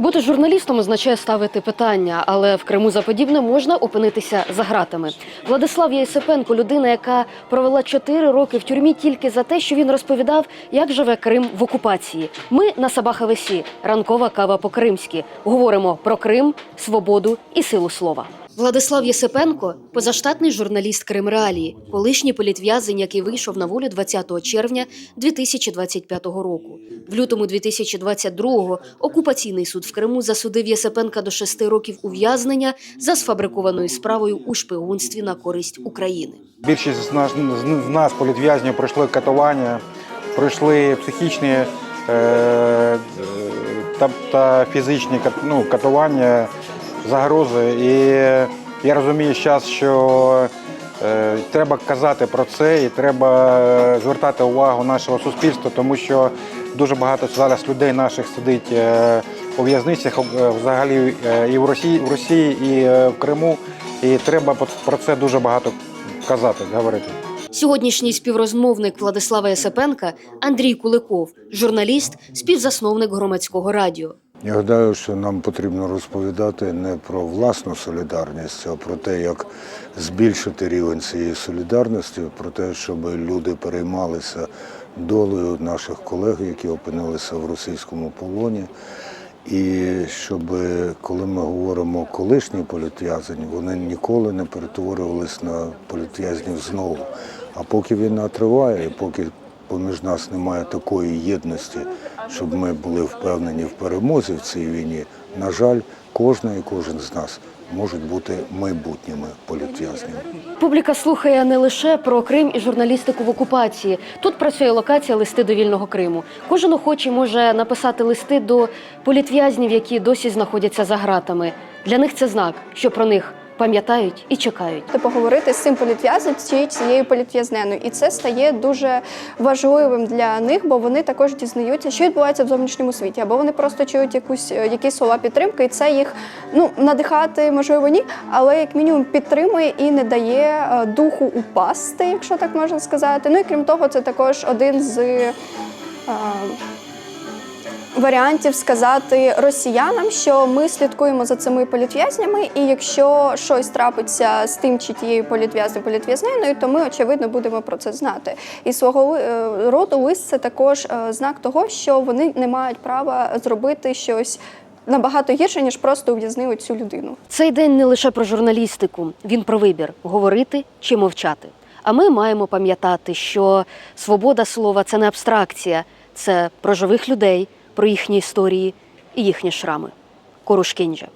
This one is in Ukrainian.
Бути журналістом означає ставити питання, але в Криму за подібне можна опинитися за гратами. Владислав Єсипенко людина, яка провела 4 роки в тюрмі тільки за те, що він розповідав, як живе Крим в окупації. Ми на Сабахавесі, ранкова кава по-кримськи. Говоримо про Крим, свободу і силу слова. Владислав Єсипенко позаштатний журналіст Крим Реалії, колишній політв'язень, який вийшов на волю 20 червня 2025 року. В лютому 2022-го окупаційний суд в Криму засудив Єсипенка до шести років ув'язнення за сфабрикованою справою у шпигунстві на користь України. Більшість з нас, з нас політв'язнів, пройшли катування, пройшли психічні е, е, та, та фізичні ну, катування, загрози. І я розумію зараз, що е, треба казати про це і треба звертати увагу нашого суспільства, тому що дуже багато зараз людей наших сидить е, у в'язницях е, взагалі і в Росії, в Росії, і в Криму. І треба про це дуже багато казати, говорити. Сьогоднішній співрозмовник Владислава Єсипенка Андрій Куликов, журналіст, співзасновник громадського радіо. Я гадаю, що нам потрібно розповідати не про власну солідарність, а про те, як збільшити рівень цієї солідарності, про те, щоб люди переймалися долею наших колег, які опинилися в російському полоні. І щоб, коли ми говоримо колишні політв'язані, вони ніколи не перетворювались на політв'язнів знову. А поки війна триває, і поки поміж нас немає такої єдності, щоб ми були впевнені в перемозі в цій війні, на жаль, кожна і кожен з нас можуть бути майбутніми політв'язнями. Публіка слухає не лише про Крим і журналістику в окупації. Тут працює локація листи до вільного Криму. Кожен охочий може написати листи до політв'язнів, які досі знаходяться за ґратами. Для них це знак, що про них пам'ятають і чекають. Та поговорити з цим політв'язнем чи цією політв'язненою. І це стає дуже важливим для них, бо вони також дізнаються, що відбувається в зовнішньому світі, або вони просто чують якусь е, якісь слова підтримки, і це їх ну надихати, можливо, ні, але як мінімум підтримує і не дає е, духу упасти, якщо так можна сказати. Ну і крім того, це також один з. е, Варіантів сказати росіянам, що ми слідкуємо за цими політв'язнями, і якщо щось трапиться з тим чи тією політв'язнею політв'язненою, то ми очевидно будемо про це знати. І свого е, роду лист це також е, знак того, що вони не мають права зробити щось набагато гірше, ніж просто ув'язнили цю людину. Цей день не лише про журналістику, він про вибір говорити чи мовчати. А ми маємо пам'ятати, що свобода слова це не абстракція, це про живих людей, про їхні історії і їхні шрами. Коруш Кінджа.